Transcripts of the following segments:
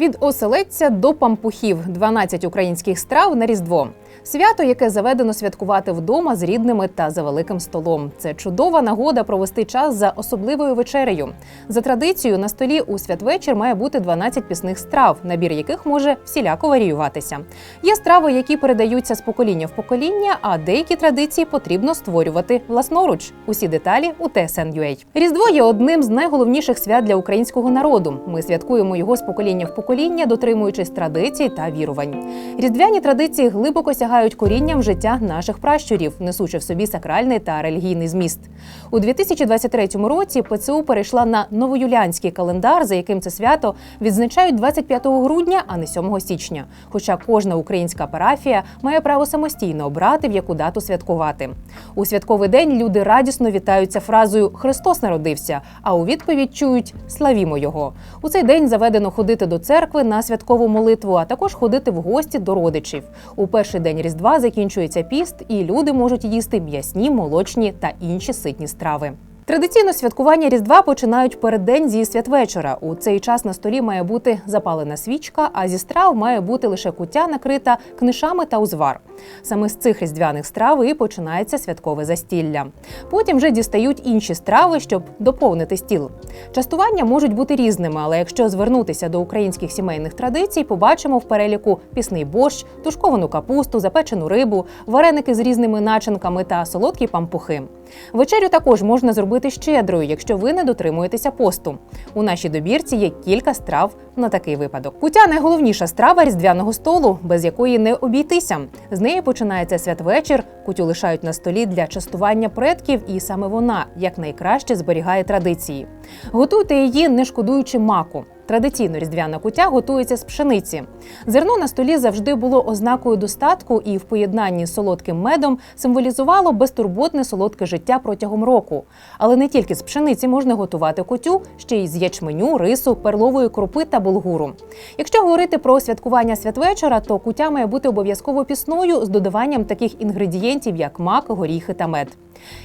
Від оселедця до пампухів 12 українських страв на різдво. Свято, яке заведено святкувати вдома з рідними та за великим столом. Це чудова нагода провести час за особливою вечерею. За традицією на столі у святвечір має бути 12 пісних страв, набір яких може всіляко варіюватися. Є страви, які передаються з покоління в покоління, а деякі традиції потрібно створювати власноруч. Усі деталі у TSN.ua. Різдво є одним з найголовніших свят для українського народу. Ми святкуємо його з покоління в покоління, дотримуючись традицій та вірувань. Різдвяні традиції глибоко сягають корінням життя наших пращурів, несучи в собі сакральний та релігійний зміст. У 2023 році ПЦУ перейшла на новоюліанський календар, за яким це свято відзначають 25 грудня, а не 7 січня. Хоча кожна українська парафія має право самостійно обрати, в яку дату святкувати. У святковий день люди радісно вітаються фразою Христос народився, а у відповідь чують Славімо Його. У цей день заведено ходити до церкви на святкову молитву, а також ходити в гості до родичів. У перший день Різдва закінчується піст, і люди можуть їсти м'ясні, молочні та інші ситні страви. Традиційно святкування Різдва починають переддень зі святвечора. У цей час на столі має бути запалена свічка, а зі страв має бути лише куття, накрита книшами та узвар. Саме з цих різдвяних страв і починається святкове застілля. Потім вже дістають інші страви, щоб доповнити стіл. Частування можуть бути різними, але якщо звернутися до українських сімейних традицій, побачимо в переліку пісний борщ, тушковану капусту, запечену рибу, вареники з різними начинками та солодкі пампухи. Вечерю також можна зробити щедрою, якщо ви не дотримуєтеся посту. У нашій добірці є кілька страв на такий випадок. Кутя найголовніша страва різдвяного столу, без якої не обійтися. З неї починається святвечір. Кутю лишають на столі для частування предків, і саме вона якнайкраще зберігає традиції. Готуйте її, не шкодуючи маку. Традиційно різдвяна кутя готується з пшениці. Зерно на столі завжди було ознакою достатку і в поєднанні з солодким медом символізувало безтурботне солодке життя протягом року. Але не тільки з пшениці можна готувати кутю, ще й з ячменю, рису, перлової крупи та булгуру. Якщо говорити про святкування святвечора, то кутя має бути обов'язково пісною з додаванням таких інгредієнтів, як мак, горіхи та мед.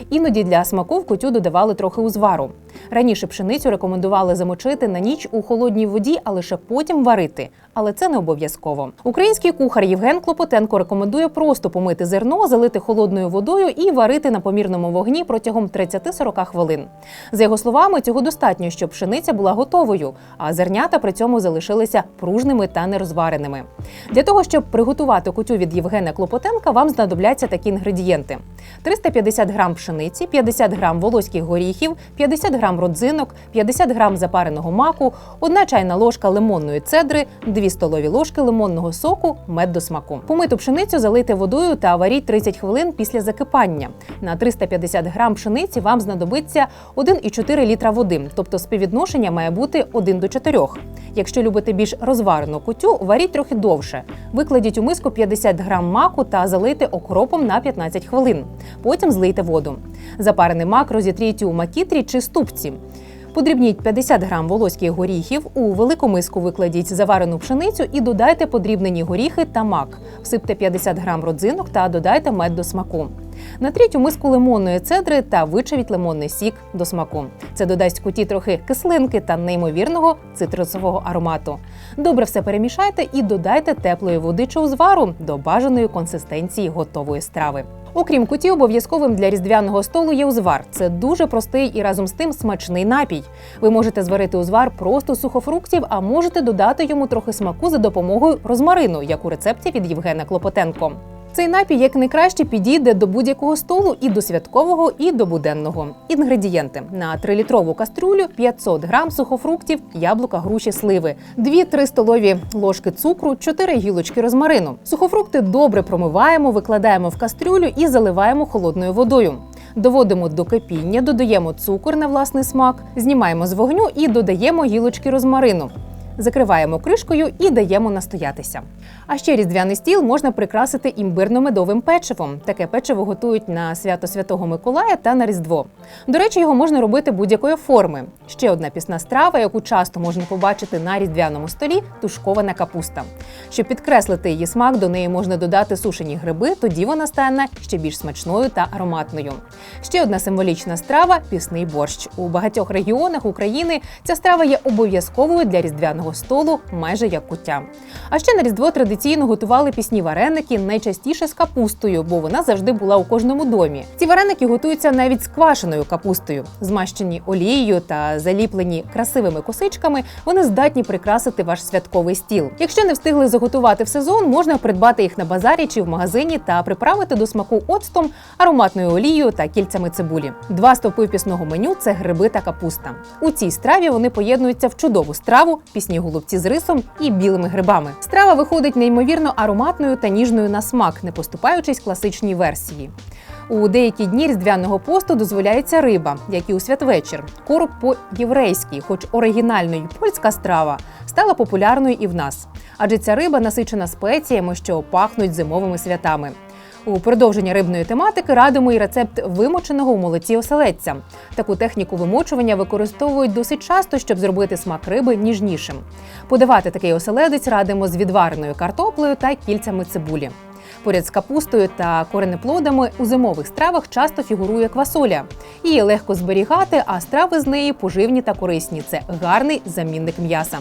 Іноді для смаку в кутю додавали трохи узвару. Раніше пшеницю рекомендували замочити на ніч у холодній воді, а лише потім варити. Але це не обов'язково. Український кухар Євген Клопотенко рекомендує просто помити зерно, залити холодною водою і варити на помірному вогні протягом 30-40 хвилин. За його словами, цього достатньо, щоб пшениця була готовою, а зернята при цьому залишилися пружними та нерозвареними. Для того щоб приготувати кутю від Євгена Клопотенка, вам знадобляться такі інгредієнти: 350 грам пшениці, 50 грам волоських горіхів, 50 грам родзинок, 50 грам запареного маку, 1 чайна ложка лимонної цедри, 2 столові ложки лимонного соку, мед до смаку. Помиту пшеницю залийте водою та варіть 30 хвилин після закипання. На 350 грам пшениці вам знадобиться 1,4 літра води, тобто співвідношення має бути 1 до 4. Якщо любите більш розварену кутю, варіть трохи довше. Викладіть у миску 50 грам маку та залийте окропом на 15 хвилин. Потім злийте воду. Запарений мак розітріть у макітрі чи ступці. Подрібніть 50 грам волоських горіхів, у велику миску викладіть заварену пшеницю і додайте подрібнені горіхи та мак. Всипте 50 грам родзинок та додайте мед до смаку. Натріть у миску лимонної цедри та вичавіть лимонний сік до смаку. Це додасть куті трохи кислинки та неймовірного цитрусового аромату. Добре все перемішайте і додайте теплої води чи узвару до бажаної консистенції готової страви. Окрім куті, обов'язковим для різдвяного столу є узвар. Це дуже простий і разом з тим смачний напій. Ви можете зварити узвар просто сухофруктів, а можете додати йому трохи смаку за допомогою розмарину, як у рецепті від Євгена Клопотенко. Цей напій як найкраще підійде до будь-якого столу і до святкового, і до буденного. Інгредієнти на 3-літрову каструлю 500 грам сухофруктів, яблука, груші, сливи, 2-3 столові ложки цукру, 4 гілочки розмарину. Сухофрукти добре промиваємо, викладаємо в кастрюлю і заливаємо холодною водою. Доводимо до кипіння, додаємо цукор на власний смак, знімаємо з вогню і додаємо гілочки розмарину. Закриваємо кришкою і даємо настоятися. А ще різдвяний стіл можна прикрасити імбирно-медовим печивом. Таке печиво готують на свято Святого Миколая та на Різдво. До речі, його можна робити будь-якої форми. Ще одна пісна страва, яку часто можна побачити на різдвяному столі тушкована капуста. Щоб підкреслити її смак, до неї можна додати сушені гриби, тоді вона стане ще більш смачною та ароматною. Ще одна символічна страва пісний борщ. У багатьох регіонах України ця страва є обов'язковою для різдвяного різдвяного столу майже як куття. А ще на різдво традиційно готували пісні вареники найчастіше з капустою, бо вона завжди була у кожному домі. Ці вареники готуються навіть з квашеною капустою, змащені олією та заліплені красивими косичками. Вони здатні прикрасити ваш святковий стіл. Якщо не встигли заготувати в сезон, можна придбати їх на базарі чи в магазині та приправити до смаку оцтом, ароматною олією та кільцями цибулі. Два стовпи пісного меню це гриби та капуста. У цій страві вони поєднуються в чудову страву, пісні голубці з рисом і білими грибами. Страва виходить неймовірно ароматною та ніжною на смак, не поступаючись класичній версії. У деякі дні різдвяного посту дозволяється риба, як і у святвечір. Короб по-єврейськи, хоч оригінально й польська страва, стала популярною і в нас. Адже ця риба насичена спеціями, що пахнуть зимовими святами. У продовження рибної тематики радимо і рецепт вимоченого у молоці оселедця. Таку техніку вимочування використовують досить часто, щоб зробити смак риби ніжнішим. Подавати такий оселедець радимо з відвареною картоплею та кільцями цибулі. Поряд з капустою та коренеплодами у зимових стравах часто фігурує квасоля. Її легко зберігати, а страви з неї поживні та корисні. Це гарний замінник м'яса.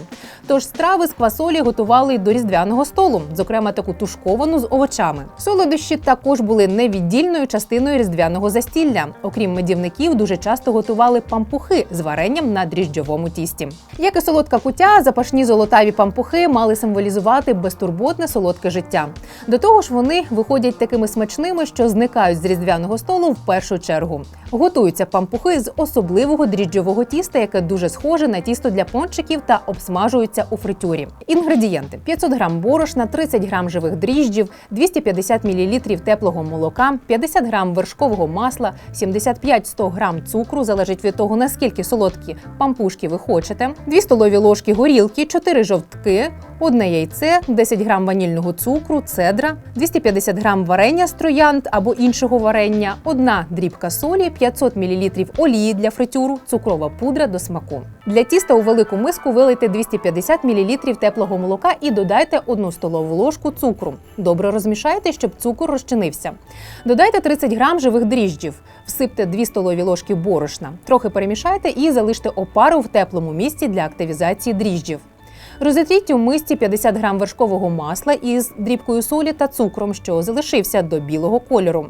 Тож страви з квасолі готували й до різдвяного столу, зокрема таку тушковану з овочами. Солодощі також були невіддільною частиною різдвяного застілля. Окрім медівників, дуже часто готували пампухи з варенням на дріжджовому тісті. Як і солодка кутя, запашні золотаві пампухи мали символізувати безтурботне солодке життя. До того ж, вони виходять такими смачними, що зникають з різдвяного столу в першу чергу. Готуються пампухи з особливого дріжджового тіста, яке дуже схоже на тісто для пончиків та обсмажується у фритюрі. Інгредієнти: 500 грам борошна, 30 грам живих дріжджів, 250 мл теплого молока, 50 грам вершкового масла, 75-100 грам цукру, залежить від того наскільки солодкі пампушки ви хочете, 2 столові ложки горілки, 4 жовтки, одне яйце, 10 грам ванільного цукру, цедра, 250 грам варення з або іншого варення, одна дрібка солі, 500 мл олії для фритюру, цукрова пудра до смаку. Для тіста у велику миску вилийте 250 мл теплого молока і додайте 1 столову ложку цукру. Добре розмішайте, щоб цукор розчинився. Додайте 30 грам живих дріжджів, всипте 2 столові ложки борошна, трохи перемішайте і залиште опару в теплому місці для активізації дріжджів. Розітріть у мисці 50 грам вершкового масла із дрібкою солі та цукром, що залишився до білого кольору.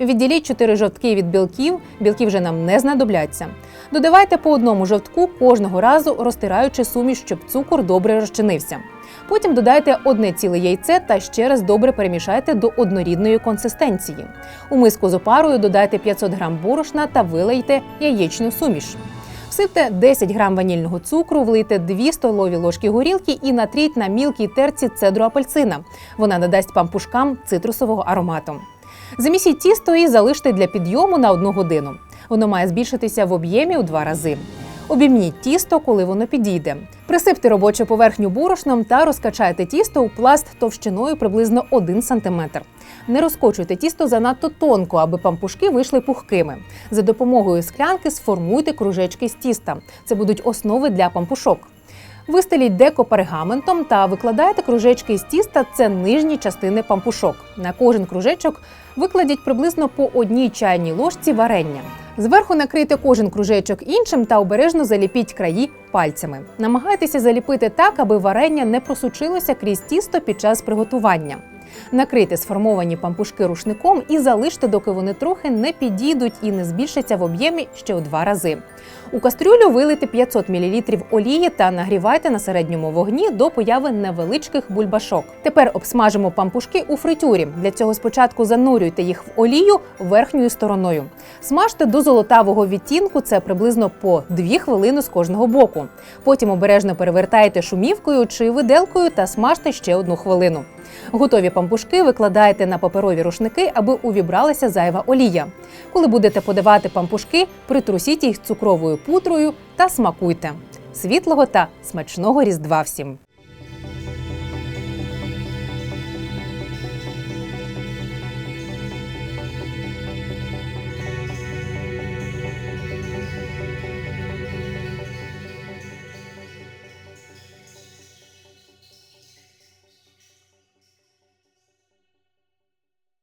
Відділіть 4 жовтки від білків, білки вже нам не знадобляться. Додавайте по одному жовтку кожного разу, розтираючи суміш, щоб цукор добре розчинився. Потім додайте одне ціле яйце та ще раз добре перемішайте до однорідної консистенції. У миску з опарою додайте 500 грам борошна та вилийте яєчну суміш. Всипте 10 грам ванільного цукру, влийте 2 столові ложки горілки і натріть на мілкій терці цедру апельсина. Вона надасть пампушкам цитрусового аромату. Замісіть тісто і залиште для підйому на одну годину. Воно має збільшитися в об'ємі у два рази. Обімніть тісто, коли воно підійде. Присипте робочу поверхню борошном та розкачайте тісто у пласт товщиною приблизно 1 см. Не розкочуйте тісто занадто тонко, аби пампушки вийшли пухкими. За допомогою склянки сформуйте кружечки з тіста. Це будуть основи для пампушок. Вистеліть деко пергаментом та викладайте кружечки з тіста. Це нижні частини пампушок. На кожен кружечок викладіть приблизно по одній чайній ложці варення. Зверху накрийте кожен кружечок іншим та обережно заліпіть краї пальцями. Намагайтеся заліпити так, аби варення не просучилося крізь тісто під час приготування. Накрийте сформовані пампушки рушником і залиште, доки вони трохи не підійдуть і не збільшаться в об'ємі ще у два рази. У кастрюлю вилийте 500 мл олії та нагрівайте на середньому вогні до появи невеличких бульбашок. Тепер обсмажимо пампушки у фритюрі. Для цього спочатку занурюйте їх в олію верхньою стороною. Смажте до золотавого відтінку, це приблизно по 2 хвилини з кожного боку. Потім обережно перевертайте шумівкою чи виделкою та смажте ще одну хвилину. Готові пампушки викладаєте на паперові рушники, аби увібралася зайва олія. Коли будете подавати пампушки, притрусіть їх цукровою пудрою та смакуйте. Світлого та смачного різдва всім!